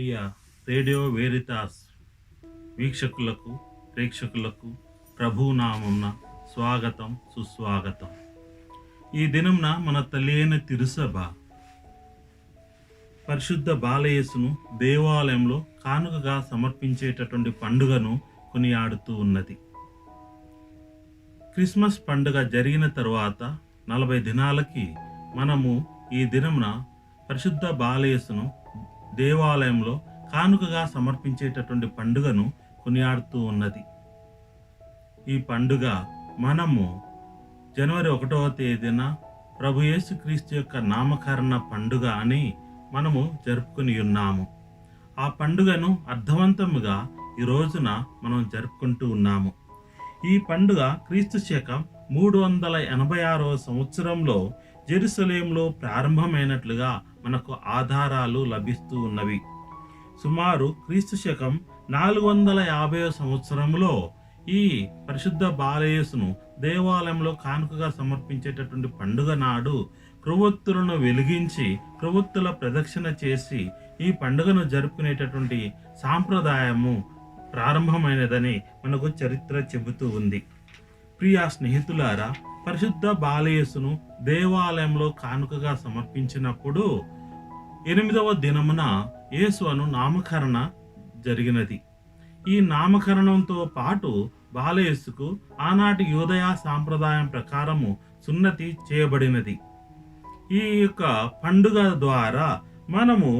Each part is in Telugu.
ప్రియ రేడియో వేరితాస్ వీక్షకులకు ప్రేక్షకులకు ప్రభునామంన స్వాగతం సుస్వాగతం. ఈ దినంన మన తల్లి అయిన తిరుసభ పరిశుద్ధ బాలయేసును దేవాలయంలో కానుకగా సమర్పించేటటువంటి పండుగను కొనియాడుతూ ఉన్నది. క్రిస్మస్ పండుగ జరిగిన తరువాత నలభై దినాలకి మనము ఈ దినమున పరిశుద్ధ బాలయేసును దేవాలయంలో కానుకగా సమర్పించేటటువంటి పండుగను కొనియాడుతూ ఉన్నది. ఈ పండుగ మనము జనవరి ఒకటవ తేదీన ప్రభు యేసుక్రీస్తు యొక్క నామకరణ పండుగ అని మనము జరుపుకుని ఉన్నాము. ఆ పండుగను అర్థవంతముగా ఈ రోజున మనం జరుపుకుంటూ ఉన్నాము. ఈ పండుగ క్రీస్తు శకం మూడు వందల ఎనభై ఆరవ సంవత్సరంలో జెరూసలేంలో ప్రారంభమైనట్లుగా మనకు ఆధారాలు లభిస్తూ ఉన్నవి. సుమారు క్రీస్తు శకం నాలుగు వందల యాభై సంవత్సరంలో ఈ పరిశుద్ధ బాలయేసును దేవాలయంలో కానుకగా సమర్పించేటటువంటి పండుగ నాడు క్రొవ్వొత్తులను వెలిగించి క్రొవ్వొత్తుల ప్రదక్షిణ చేసి ఈ పండుగను జరుపుకునేటటువంటి సాంప్రదాయము ప్రారంభమైనదని మనకు చరిత్ర చెబుతూ ఉంది. ప్రియా స్నేహితులారా పరిశుద్ధ బాలయేసును దేవాలయంలో కానుకగా సమర్పించినప్పుడు ఎనిమిదవ దినమున యేసు అను నామకరణ జరిగినది. ఈ నామకరణంతో పాటు బాలయేసుకు ఆనాటి యోదయ సాంప్రదాయం ప్రకారము సున్నతి చేయబడినది. ఈ యొక్క పండుగ ద్వారా మనము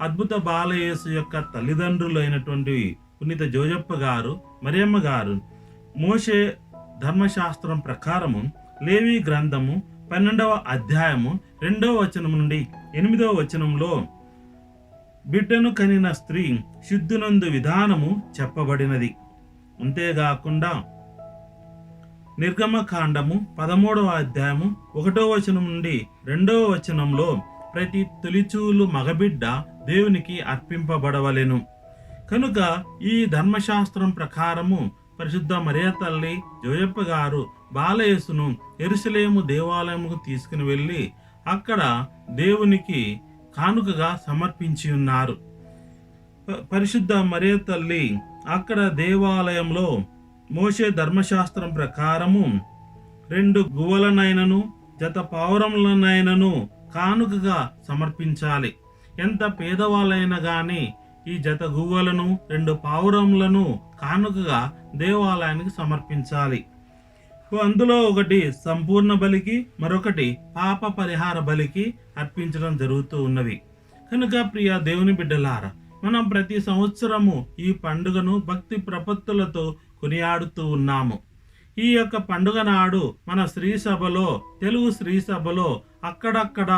అద్భుత బాలయేసు యొక్క తల్లిదండ్రులైనటువంటి పునీత జోజప్ప గారు మరియమ్మ గారు మోషే ధర్మశాస్త్రం ప్రకారము లేవి గ్రంథము పన్నెండవ అధ్యాయము రెండవ వచనం నుండి ఎనిమిదవ వచనంలో బిడ్డను కనిన స్త్రీ శుద్ధునందు విధానము చెప్పబడినది. అంతేకాకుండా నిర్గమకాండము పదమూడవ అధ్యాయము ఒకటో వచనం నుండి రెండవ వచనంలో ప్రతి తొలిచూలు మగబిడ్డ దేవునికి అర్పింపబడవలెను. కనుక ఈ ధర్మశాస్త్రం ప్రకారము పరిశుద్ధ మరియ తల్లి జోయప్ప గారు బాలయేసును ఎరుసలేము దేవాలయముకు తీసుకుని వెళ్ళి అక్కడ దేవునికి కానుకగా సమర్పించి ఉన్నారు. పరిశుద్ధ మరియ తల్లి అక్కడ దేవాలయంలో మోషే ధర్మశాస్త్రం ప్రకారము రెండు గువ్వలనైనను జత పావురములనైనను కానుకగా సమర్పించాలి. ఎంత పేదవాళ్ళైనా కానీ ఈ జత గువ్వలను రెండు పావురములను కానుకగా దేవాలయానికి సమర్పించాలి. అందులో ఒకటి సంపూర్ణ బలికి మరొకటి పాప పరిహార బలికి అర్పించడం జరుగుతూ ఉన్నవి కనుక ప్రియ దేవుని బిడ్డలారా మనం ప్రతి సంవత్సరము ఈ పండుగను భక్తి ప్రపత్తులతో కొనియాడుతూ ఉన్నాము. ఈ యొక్క పండుగ నాడు మన శ్రీ సభలో తెలుగు శ్రీ సభలో అక్కడక్కడ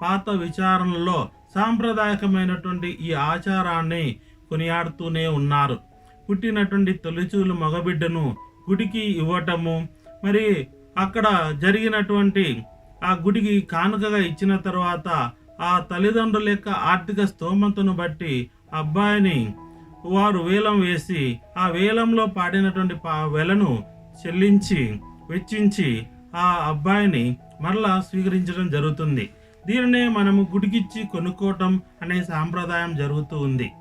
పాత విచారణలో సాంప్రదాయకమైనటువంటి ఈ ఆచారాన్ని కొనియాడుతూనే ఉన్నారు. పుట్టినటువంటి తొలిచూలు మగబిడ్డను గుడికి ఇవ్వటము మరి అక్కడ జరిగినటువంటి ఆ గుడికి కానుకగా ఇచ్చిన తర్వాత ఆ తల్లిదండ్రుల యొక్క ఆర్థిక స్తోమతను బట్టి అబ్బాయిని వారు వేలం వేసి ఆ వేలంలో పాడినటువంటి పా వెలను చెల్లించి వెచ్చించి ఆ అబ్బాయిని మరలా స్వీకరించడం జరుగుతుంది. దీనినే మనము గుడికిచ్చి కొనుక్కోవటం అనే సాంప్రదాయం జరుగుతూ ఉంది.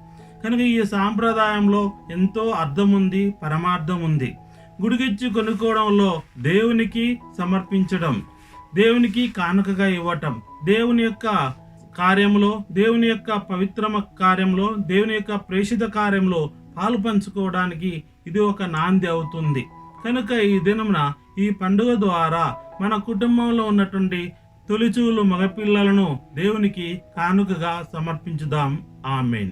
కనుక ఈ సాంప్రదాయంలో ఎంతో అర్థం ఉంది పరమార్థం ఉంది గుడికిచ్చి కొనుక్కోవడంలో దేవునికి సమర్పించడం దేవునికి కానుకగా ఇవ్వటం దేవుని యొక్క కార్యంలో దేవుని యొక్క పవిత్ర కార్యంలో దేవుని యొక్క ప్రేషిత కార్యంలో పాలు పంచుకోవడానికి ఇది ఒక నాంది అవుతుంది. కనుక ఈ దినమున ఈ పండుగ ద్వారా మన కుటుంబంలో ఉన్నటువంటి తొలిచూలు మగపిల్లలను దేవునికి కానుకగా సమర్పించుదాం. ఆమెన్.